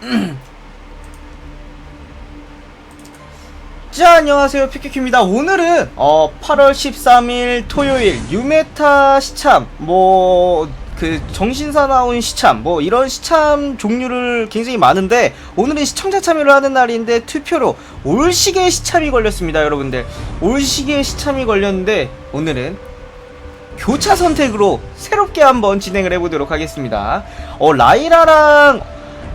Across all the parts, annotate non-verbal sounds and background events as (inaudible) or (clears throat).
(clears throat) 자 안녕하세요. 피키큐입니다. 오늘은 어 8월 13일 토요일 유메타 시참 뭐 그 정신사 나온 시참 뭐 이런 시참 종류를 굉장히 많은데 오늘은 시청자 참여를 하는 날인데 투표로 올시계 시참이 걸렸습니다 여러분들. 올시계 시참이 걸렸는데 오늘은 교차 선택으로 새롭게 한번 진행을 해보도록 하겠습니다. 어, 라이라랑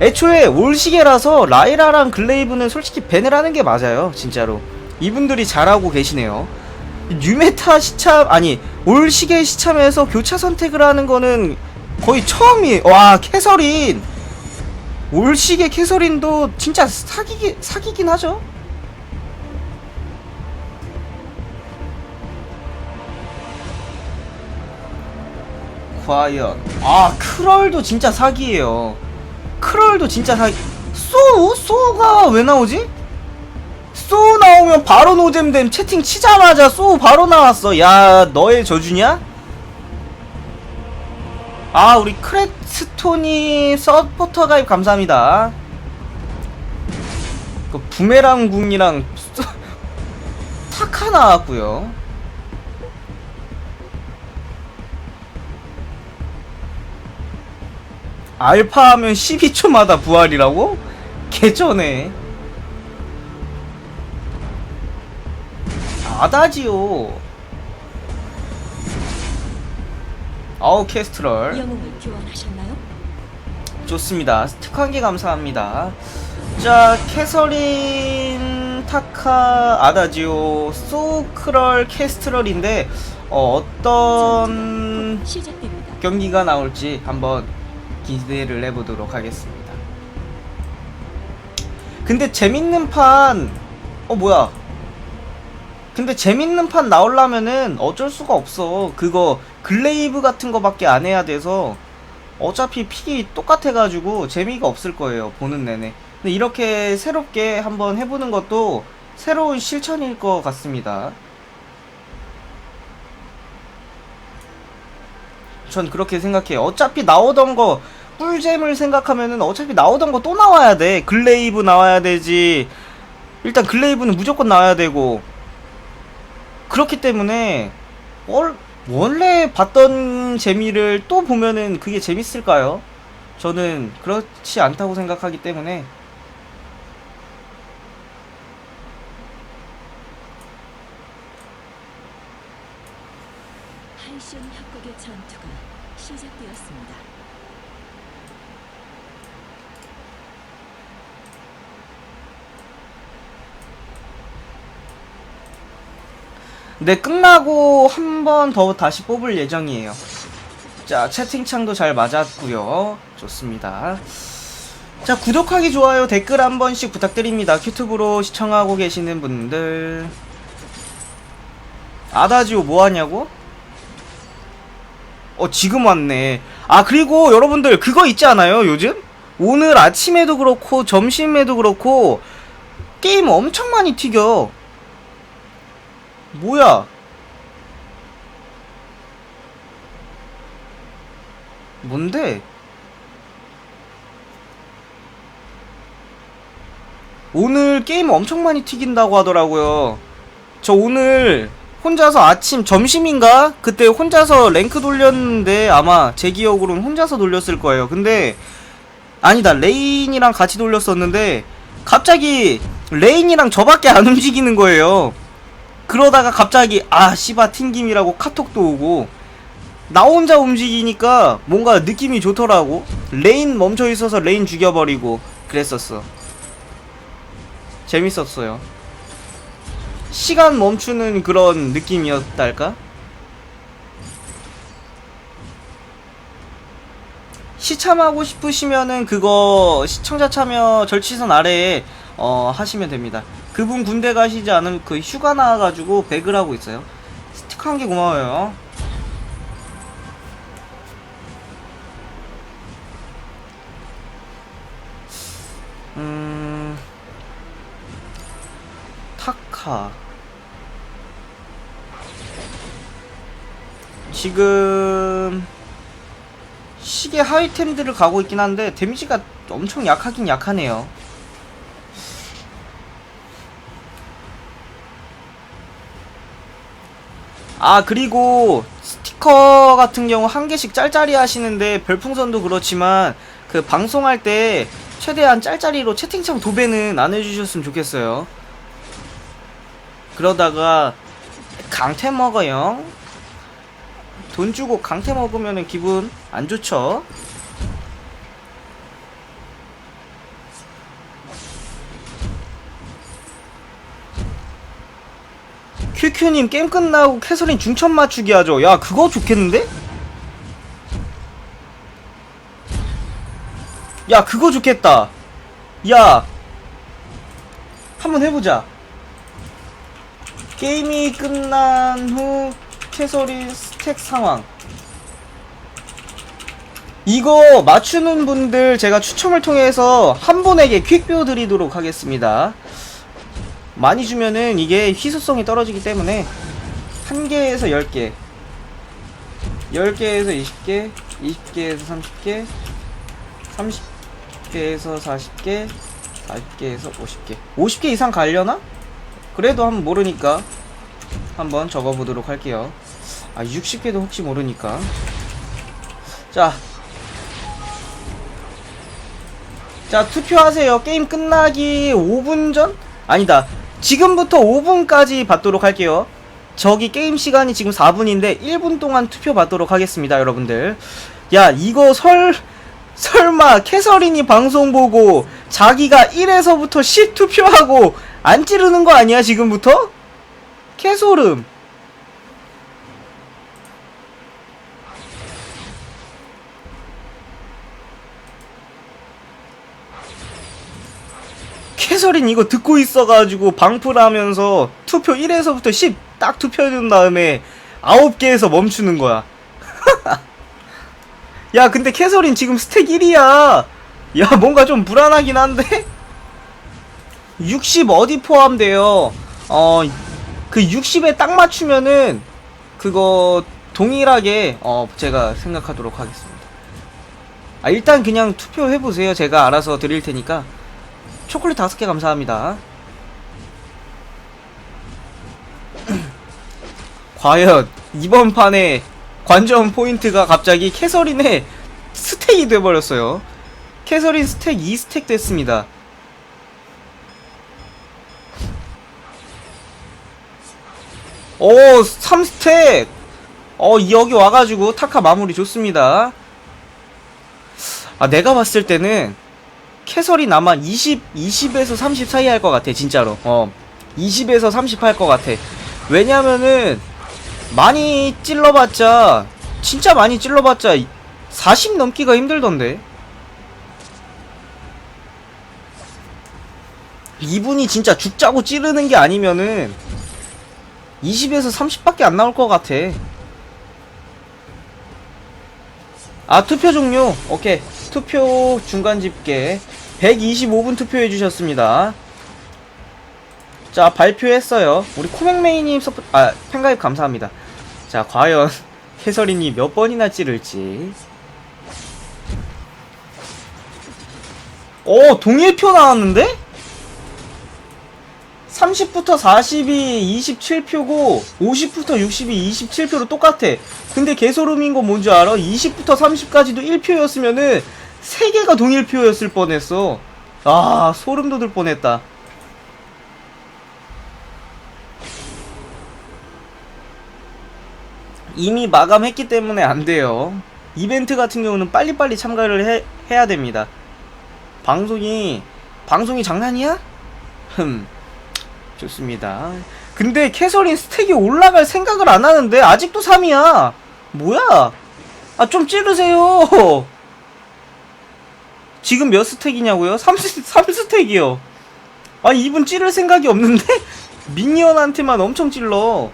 애초에 올시계라서 라이라랑 글레이브는 솔직히 밴을 하는 게 맞아요. 진짜로. 이분들이 잘하고 계시네요. 뉴메타 시참, 아니, 올시계 시참에서 교차 선택을 하는 거는 거의 처음이, 와, 캐서린. 올시계 캐서린도 진짜 사기기, 사기긴 하죠. 과연 아 크럴도 진짜 사기예요 크럴도 진짜 사기 쏘? 쏘가 왜 나오지? 쏘 나오면 바로 노잼됨 채팅 치자마자 쏘 바로 나왔어 야 너의 저주냐? 아 우리 크레스톤이 서포터 가입 감사합니다 그 부메랑 궁이랑 타카 나왔고요 알파 하면 12초마다 부활이라고? 개쩌네. 아다지오. 아우 캐스트럴 영웅을 교환하셨나요? 좋습니다. 스티커 한개 감사합니다. 자 캐서린 타카 아다지오 소크럴 캐스트럴인데 어, 어떤. 경기가 나올지 한번 기대를 해보도록 하겠습니다. 근데 재밌는 판, 어 뭐야? 근데 재밌는 판 나오려면은 어쩔 수가 없어. 그거 글레이브 같은 거밖에 안 해야 돼서 어차피 픽이 똑같아가지고 재미가 없을 거예요. 보는 내내. 근데 이렇게 새롭게 한번 해보는 것도 새로운 실천일 것 같습니다. 전 그렇게 생각해요. 어차피 나오던 거 꿀잼을 생각하면은 어차피 나오던 거 또 나와야 돼. 글레이브 나와야 되지. 일단 글레이브는 무조건 나와야 되고. 그렇기 때문에 월, 원래 봤던 재미를 또 보면은 그게 재밌을까요? 저는 그렇지 않다고 생각하기 때문에 한시온 협곡의 전투가 시작되었습니다. 네, 끝나고 한 번 더 다시 뽑을 예정이에요. 자, 채팅창도 잘 맞았고요. 좋습니다. 자, 구독하기, 좋아요, 댓글 한 번씩 부탁드립니다. 유튜브로 시청하고 계시는 분들. 아다지오 뭐 하냐고? 어, 지금 왔네. 아, 그리고 여러분들 그거 있지 않아요, 요즘? 오늘 아침에도 그렇고, 점심에도 그렇고, 게임 엄청 많이 튀겨. 뭐야? 뭔데? 오늘 게임 엄청 많이 튀긴다고 하더라고요. 저 오늘 혼자서 아침 점심인가? 그때 혼자서 랭크 돌렸는데 아마 제 기억으로는 혼자서 돌렸을 거예요. 근데 아니다. 레인이랑 같이 돌렸었는데 갑자기 레인이랑 저밖에 안 움직이는 거예요. 그러다가 갑자기 아 씨바 튕김이라고 카톡도 오고 나 혼자 움직이니까 뭔가 느낌이 좋더라고. 레인 멈춰 있어서 레인 죽여버리고 그랬었어. 재밌었어요. 시간 멈추는 그런 느낌이었달까? 시참하고 싶으시면은 그거 시청자 참여 절취선 아래에 어 하시면 됩니다. 그분 군대 가시지 않으면 그 휴가 나와가지고 백을 하고 있어요. 스티커 한 개 고마워요. 음 타카 지금 시계 하이템들을 가고 있긴 한데 데미지가 엄청 약하긴 약하네요. 아 그리고 스티커 같은 경우 한 개씩 짤짤이 하시는데 별풍선도 그렇지만 그 방송할 때 최대한 짤짤이로 채팅창 도배는 안 해주셨으면 좋겠어요. 그러다가 강태 먹어요. 돈 주고 강태 먹으면 기분 안 좋죠. 큐큐님 게임 끝나고 캐서린 중천 맞추기 하죠. 야 그거 좋겠는데? 야 그거 좋겠다. 야 한번 해보자. 게임이 끝난 후 캐서린 스택 상황. 이거 맞추는 분들 제가 추첨을 통해서 한 분에게 퀵뷰 드리도록 하겠습니다. 많이 주면은 이게 희소성이 떨어지기 때문에 한 개에서 10개 10개에서 20개 20개에서 30개 30개에서 40개 40개에서 50개 50개 이상 가려나? 그래도 한번 모르니까 한번 적어보도록 할게요 아 60개도 혹시 모르니까 자 자, 투표하세요. 게임 끝나기 5분 전? 아니다. 지금부터 5분까지 받도록 할게요. 저기 게임 시간이 지금 4분인데 1분 동안 투표 받도록 하겠습니다, 여러분들. 야, 이거 설 설마 캐서린이 방송 보고 자기가 1에서부터 10 투표하고 안 찌르는 거 아니야, 지금부터? 캐소름. 캐서린 이거 듣고 있어가지고 방풀 하면서 투표 1에서부터 10 딱 투표해준 다음에 9개에서 멈추는 거야. (laughs) 야, 근데 캐서린 지금 스택 1이야. 야, 뭔가 좀 불안하긴 한데? (laughs) 60 어디 포함돼요? 어, 그 60에 딱 맞추면은 그거 동일하게 어, 제가 생각하도록 하겠습니다. 아, 일단 그냥 투표해보세요. 제가 알아서 드릴 테니까. 초콜릿 다섯 개 감사합니다. (clears throat) 과연 이번 판에 관전 포인트가 갑자기 캐서린의 스택이 돼버렸어요. 캐서린 스택 2스택 됐습니다. 오, 3스택! 어, 여기 와가지고 타카 마무리 좋습니다. 아, 내가 봤을 때는 캐설이 아마 20, 20에서 30 사이 할 것 같아, 진짜로. 어. 20에서 30 할 것 같아. 왜냐면은, 많이 찔러봤자, 진짜 많이 찔러봤자, 40 넘기가 힘들던데. 이분이 진짜 죽자고 찌르는 게 아니면은, 20에서 30밖에 안 나올 것 같아. 아, 투표 종료. 오케이. 투표 중간 집계. 125분 투표해 주셨습니다. 자, 발표했어요. 우리 코맹메이님 서포, 아, 팬가입 감사합니다. 자, 과연 (laughs) 해설이니 몇 번이나 찌를지. 오, 동일표 나왔는데? 30부터 40이 27표고 50부터 60이 27표로 똑같아. 근데 개소름인 건 뭔지 알아? 20부터 30까지도 1표였으면은 3개가 동일표였을 뻔했어. 아, 소름 돋을 뻔했다. 이미 마감했기 때문에 안 돼요. 이벤트 같은 경우는 빨리빨리 참가를 해, 해야 됩니다. 방송이, 방송이 장난이야? 흠. 좋습니다. 근데 캐서린 스택이 올라갈 생각을 안 하는데 아직도 3이야. 뭐야? 아 좀 찌르세요. 지금 몇 스택이냐고요? 3, 3스택이요. 아니 이분 찌를 생각이 없는데? (laughs) 미니언한테만 엄청 찔러.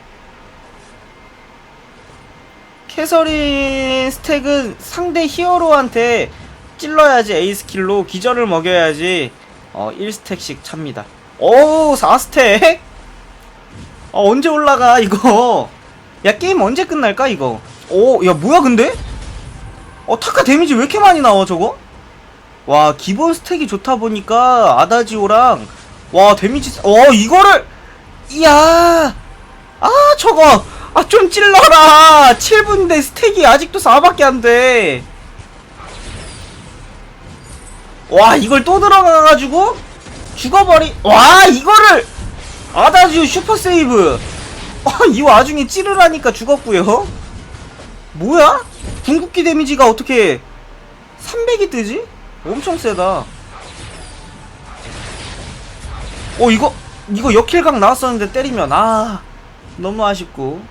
캐서린 스택은 상대 히어로한테 찔러야지 에이스 킬로 기절을 먹여야지 어 1스택씩 찹니다. 오 4스택? 어 언제 올라가 이거 야 게임 언제 끝날까 이거 오 야 뭐야 근데? 어 타카 데미지 왜 이렇게 많이 나와 저거? 와 기본 스택이 좋다 보니까 아다지오랑 와 데미지 어 이거를 이야 아 저거 아 좀 찔러라. 7분인데 스택이 아직도 4밖에 안돼. 와 이걸 또 들어가가지고 죽어버리 와 이거를 아다지오 슈퍼 세이브. 아, 이 와중에 찌르라니까 죽었고요. 뭐야? 궁극기 데미지가 어떻게 300이 뜨지? 엄청 세다. 어 이거 이거 역킬각 나왔었는데 때리면 아 너무 아쉽고.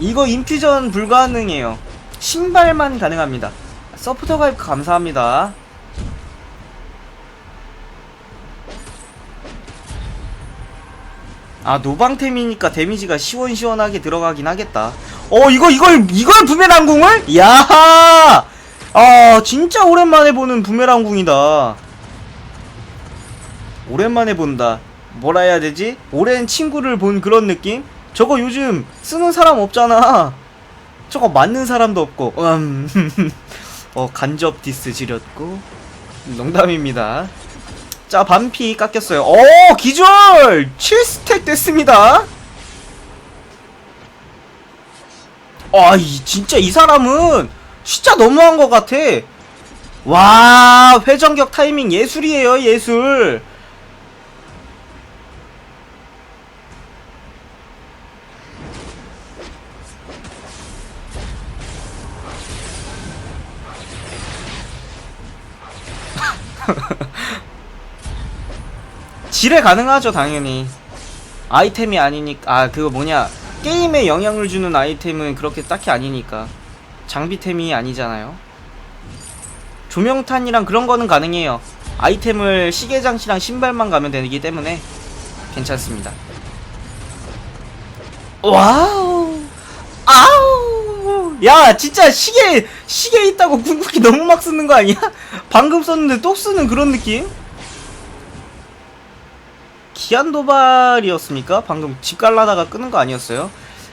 이거 인퓨전 불가능해요. 신발만 가능합니다. 서포터 가입 감사합니다 아 노방템이니까 데미지가 시원시원하게 들어가긴 하겠다 어 이거 이걸 이걸 부메랑궁을? 야하 아 진짜 오랜만에 보는 부메랑궁이다 오랜만에 본다 뭐라 해야 되지? 오랜 친구를 본 그런 느낌? 저거 요즘 쓰는 사람 없잖아 저거 맞는 사람도 없고 음. (laughs) 어 간접 디스 지렸고 농담입니다 자 반피 깎였어요. 오 기절! 7스택 됐습니다. 아이 진짜 이 사람은 진짜 너무한 것 같아. 와 회전격 타이밍 예술이에요 예술 (laughs) 지뢰 가능하죠 당연히. 아이템이 아니니까. 아 그거 뭐냐. 게임에 영향을 주는 아이템은 그렇게 딱히 아니니까. 장비템이 아니잖아요. 조명탄이랑 그런 거는 가능해요. 아이템을 시계장치랑 신발만 가면 되기 때문에 괜찮습니다. 와우! 아우! 야 진짜 시계 시계 있다고 궁극기 너무 막 쓰는 거 아니야? (laughs) 방금 썼는데 또 쓰는 그런 느낌? 기한 도발이었습니까? 방금 집 갈라다가 끄는 거 아니었어요?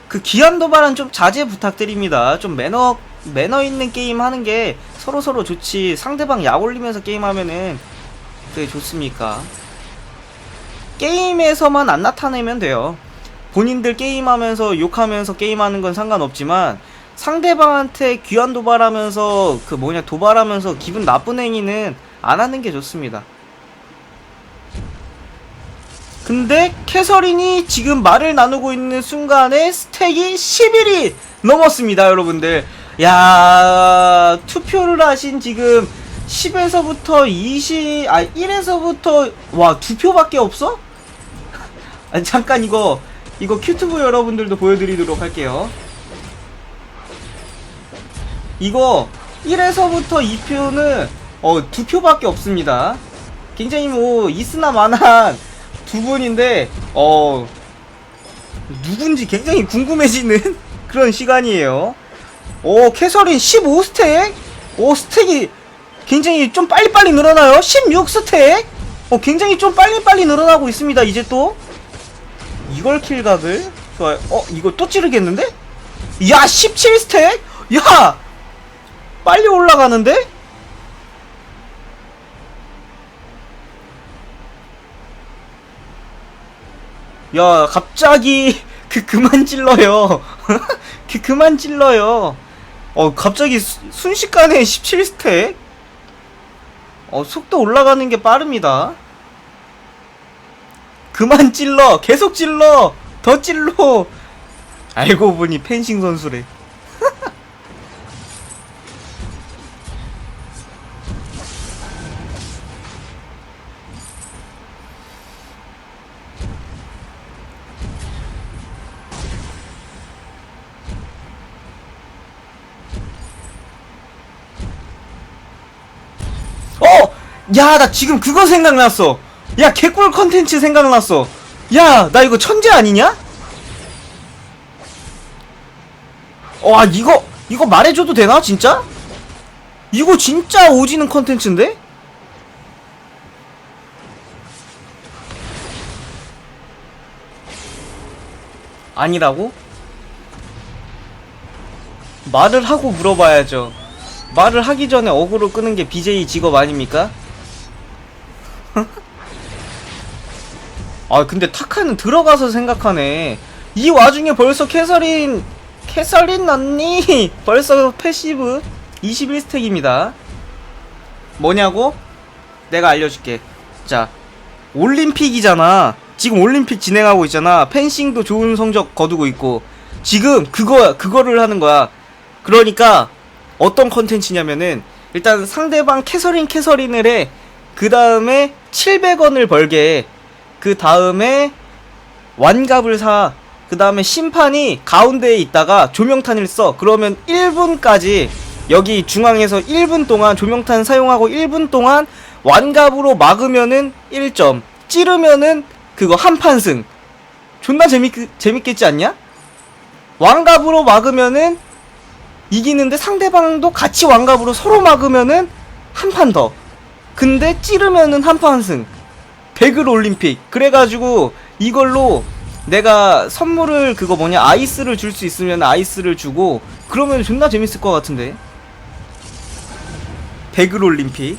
그 기한 도발은 좀 자제 부탁드립니다. 좀 매너 매너 있는 게임 하는 게 서로 서로 좋지. 상대방 약 올리면서 게임 하면은 그게 좋습니까? 게임에서만 안 나타내면 돼요. 본인들 게임하면서 욕하면서 게임하는 건 상관없지만 상대방한테 귀한 도발하면서 그 뭐냐 도발하면서 기분 나쁜 행위는 안 하는 게 좋습니다. 근데 캐서린이 지금 말을 나누고 있는 순간에 스택이 11이 넘었습니다, 여러분들. 야, 투표를 하신 지금 10에서부터 20, 아, 1에서부터, 와, 두 표밖에 없어? (laughs) 아, 잠깐 이거, 이거 큐튜브 여러분들도 보여드리도록 할게요. 이거 1에서부터 2표는, 어, 두 표밖에 없습니다. 굉장히 뭐, 있으나 마나한 두 분인데 어 누군지 굉장히 궁금해지는 (laughs) 그런 시간이에요. 오 캐서린 15스택? 오 스택이 굉장히 좀 빨리빨리 늘어나요. 16스택? 어 굉장히 좀 빨리빨리 늘어나고 있습니다. 이제 또 이걸 킬각을 좋아요. 어 이거 또 찌르겠는데? 야 17스택? 야 빨리 올라가는데? 야, 갑자기 (laughs) 그 그만 찔러요. (laughs) 그 그만 찔러요. 어, 갑자기 수- 순식간에 17스택? 어, 속도 올라가는 게 빠릅니다. 그만 찔러. 계속 찔러. 더 찔러. (laughs) 알고 보니 펜싱 선수래. 야, 나 지금 그거 생각났어. 야, 개꿀 컨텐츠 생각났어. 야, 나 이거 천재 아니냐? 와, 이거, 이거 말해줘도 되나, 진짜? 이거 진짜 오지는 컨텐츠인데? 아니라고? 말을 하고 물어봐야죠. 말을 하기 전에 어그로 끄는 게 BJ 직업 아닙니까? 아 근데 타카는 들어가서 생각하네. 이 와중에 벌써 캐서린 캐서린 언니 (laughs) 벌써 패시브 21스택입니다. 뭐냐고? 내가 알려줄게. 자 올림픽이잖아. 지금 올림픽 진행하고 있잖아. 펜싱도 좋은 성적 거두고 있고 지금 그거 그거를 하는 거야. 그러니까 어떤 컨텐츠냐면은 일단 상대방 캐서린 캐서린을 해. 그 다음에 700원을 벌게 해. 그 다음에 완갑을 사. 그 다음에 심판이 가운데에 있다가 조명탄을 써. 그러면 1분까지 여기 중앙에서 1분 동안 조명탄 사용하고 1분 동안 완갑으로 막으면은 1점. 찌르면은 그거 한판승. 존나 재밌, 재밌겠지 않냐? 왕갑으로 막으면은 이기는데 상대방도 같이 왕갑으로 서로 막으면은 한 판 더. 근데 찌르면은 한 판 승. 백을 올림픽. 그래가지고 이걸로 내가 선물을 그거 뭐냐 아이스를 줄 수 있으면 아이스를 주고 그러면 존나 재밌을 것 같은데. 백을 올림픽.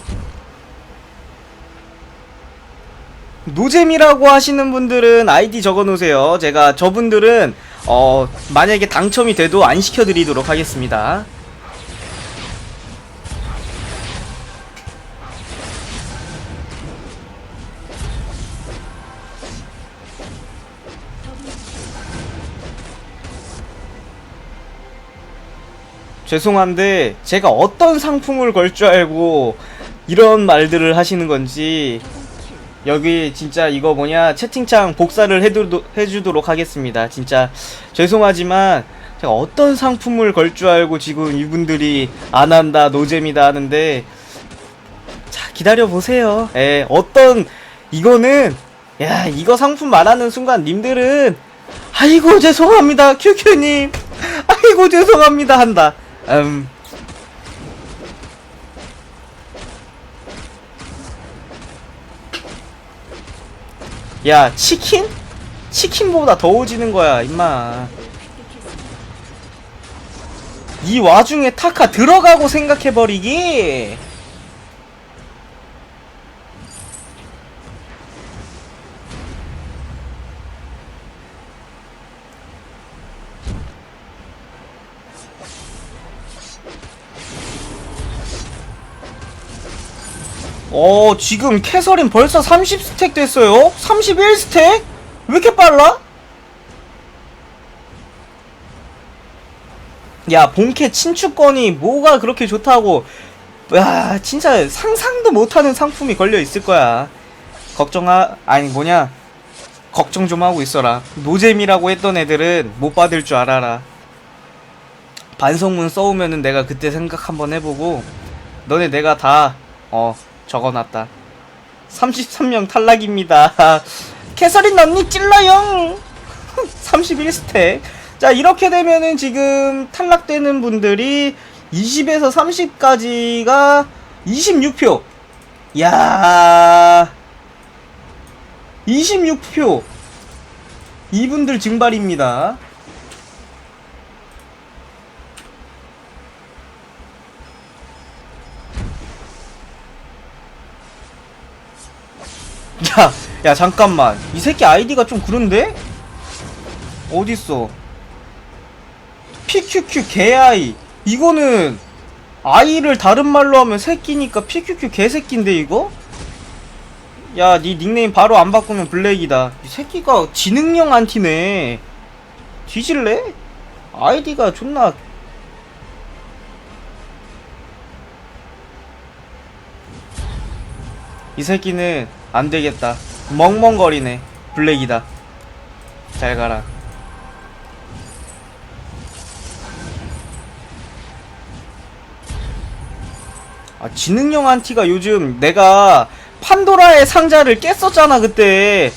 노잼이라고 하시는 분들은 아이디 적어 놓으세요. 제가 저분들은 어 만약에 당첨이 돼도 안 시켜 드리도록 하겠습니다. 죄송한데 제가 어떤 상품을 걸 줄 알고 이런 말들을 하시는 건지 여기 진짜 이거 뭐냐 채팅창 복사를 해두도, 해주도록 하겠습니다. 진짜 죄송하지만 제가 어떤 상품을 걸 줄 알고 지금 이분들이 안 한다 노잼이다 하는데 자 기다려 보세요. 예 어떤 이거는 야 이거 상품 말하는 순간 님들은 아이고 죄송합니다 큐큐님 아이고 죄송합니다 한다. 음. 야 치킨? 치킨보다 더워지는 거야 임마 이 와중에 타카 들어가고 생각해버리기 어 지금 캐서린 벌써 30스택 됐어요? 31스택? 왜 이렇게 빨라? 야 본캐 친추권이 뭐가 그렇게 좋다고. 야 진짜 상상도 못하는 상품이 걸려 있을 거야. 걱정하 아니 뭐냐. 걱정 좀 하고 있어라. 노잼이라고 했던 애들은 못 받을 줄 알아라. 반성문 써오면은 내가 그때 생각 한번 해보고 너네 내가 다 어 적어놨다. 33명 탈락입니다. (laughs) 캐서린 언니 찔러용! (laughs) 31스택. 자 이렇게 되면은 지금 탈락되는 분들이 20에서 30까지가 26표. 야. 26표. 이분들 증발입니다 야, 야 잠깐만 이 새끼 아이디가 좀 그런데? 어딨어 PQQ 개아이 이거는 아이를 다른 말로 하면 새끼니까 PQQ 개새끼인데 이거? 야, 니 닉네임 바로 안 바꾸면 블랙이다. 이 새끼가 지능형 안티네. 뒤질래? 아이디가 존나. 이 새끼는 안 되겠다. 멍멍거리네. 블랙이다. 잘 가라. 아, 지능형 안티가 요즘 내가 판도라의 상자를 깼었잖아, 그때.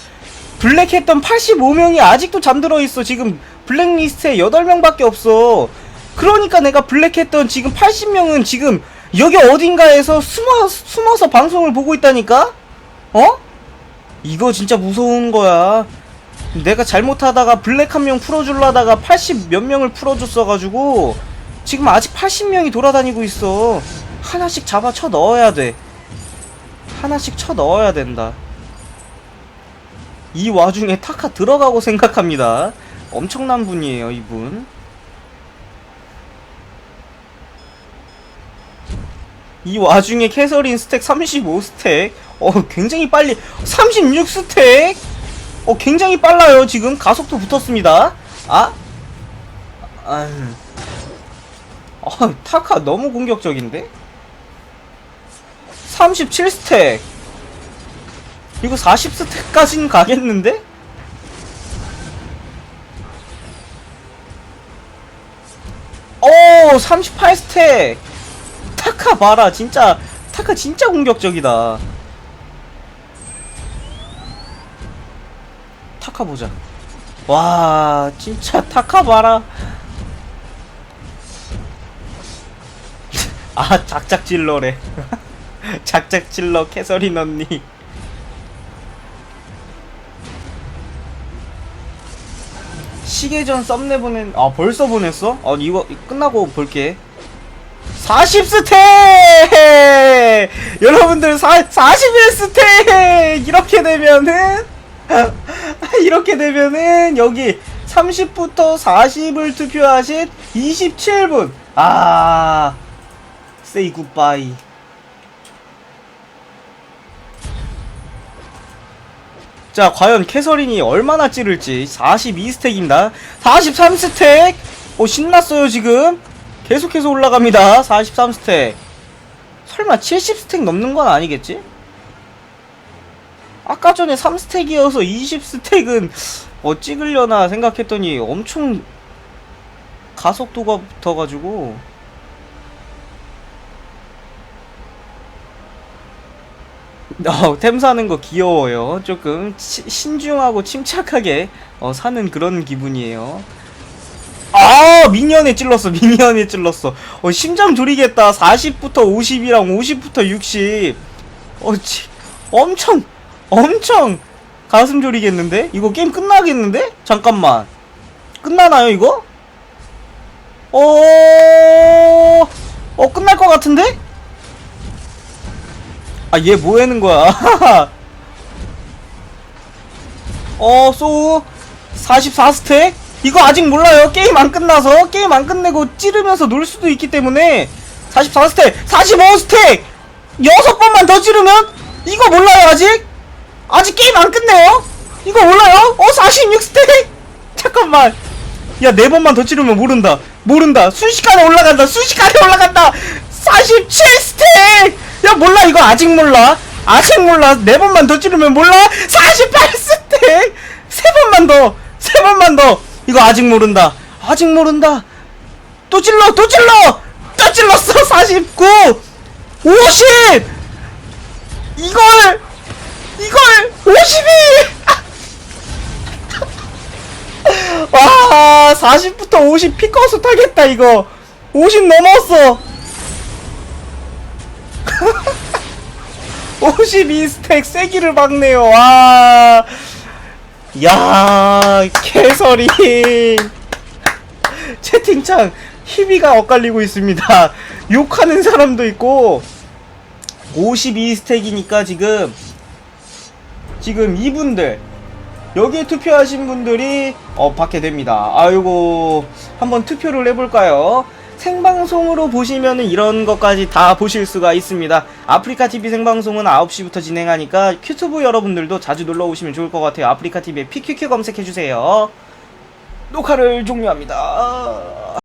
블랙 했던 85명이 아직도 잠들어 있어. 지금 블랙리스트에 8명밖에 없어. 그러니까 내가 블랙 했던 지금 80명은 지금 여기 어딘가에서 숨어, 숨어서 방송을 보고 있다니까? 어? 이거 진짜 무서운 거야. 내가 잘못하다가 블랙 한 명 풀어주려다가 80 몇 명을 풀어줬어가지고 지금 아직 80명이 돌아다니고 있어. 하나씩 잡아 쳐 넣어야 돼. 하나씩 쳐 넣어야 된다. 이 와중에 타카 들어가고 생각합니다. 엄청난 분이에요, 이분. 이 와중에 캐서린 스택 35스택. 어, 굉장히 빨리. 36스택? 어, 굉장히 빨라요, 지금. 가속도 붙었습니다. 아? 아, 어, 타카 너무 공격적인데? 37스택. 이거 40스택까지는 가겠는데? 오, 38스택. 타카 봐라, 진짜. 타카 진짜 공격적이다. 타카 보자. 와, 진짜 타카 봐라. (laughs) 아, 작작질러래. (laughs) 작작질러 캐서린 언니. 시계전 썸네 보낸 아 벌써 보냈어? 어 이거 끝나고 볼게 40스택! 여러분들 4, 41스택! 이렇게 되면은 (laughs) 이렇게 되면은 여기 30부터 40을 투표하신 27분. 아 say goodbye. 자 과연 캐서린이 얼마나 찌를지. 42스택입니다. 43스택! 오 신났어요 지금. 계속해서 올라갑니다. 43스택. 설마 70스택 넘는 건 아니겠지? 아까 전에 3스택이어서 20스택은 어 찍으려나 생각했더니 엄청 가속도가 붙어가지고 어, 템 사는 거 귀여워요. 조금 치- 신중하고 침착하게 어, 사는 그런 기분이에요. 아 미니언에 찔렀어 미니언에 찔렀어 어 심장 졸이겠다 40부터 50이랑 50부터 60 어, 치, 엄청 엄청 가슴 졸이겠는데? 이거 게임 끝나겠는데? 잠깐만. 끝나나요 이거? 어, 어 끝날 것 같은데? 아 얘 뭐 하는 거야? (laughs) 어 소우 44스택? 이거 아직 몰라요. 게임 안 끝나서. 게임 안 끝내고 찌르면서 놀 수도 있기 때문에. 44스택. 45스택! 6번만 더 찌르면? 이거 몰라요 아직 아직 게임 안 끝내요? 이거 몰라요? 어 46스택 (laughs) 잠깐만. 야 네 번만 더 찌르면 모른다. 모른다. 순식간에 올라간다. 순식간에 올라간다. 47스택 야 몰라. 이거 아직 몰라. 아직 몰라. 네 번만 더 찌르면 몰라. 48스택 세 번만 더. 세 번만 더. 이거 아직 모른다. 아직 모른다. 또 찔러 또 찔러! 또 찔렀어. 49 50 이걸 이걸 52 (laughs) 와 40부터 50 피커스 타겠다 이거. 50 넘었어. (laughs) 52스택 세기를 박네요 와. 야, 캐서린. (laughs) 채팅창 희비가 엇갈리고 있습니다. 욕하는 사람도 있고. 52 스택이니까 지금 지금 이분들 여기에 투표하신 분들이 어 받게 됩니다. 아이고 한번 투표를 해볼까요? 생방송으로 보시면은 이런 것까지 다 보실 수가 있습니다. 아프리카 TV 생방송은 9시부터 진행하니까 큐튜브 여러분들도 자주 놀러 오시면 좋을 것 같아요. 아프리카 TV에 PQQ 검색해 주세요. 녹화를 종료합니다.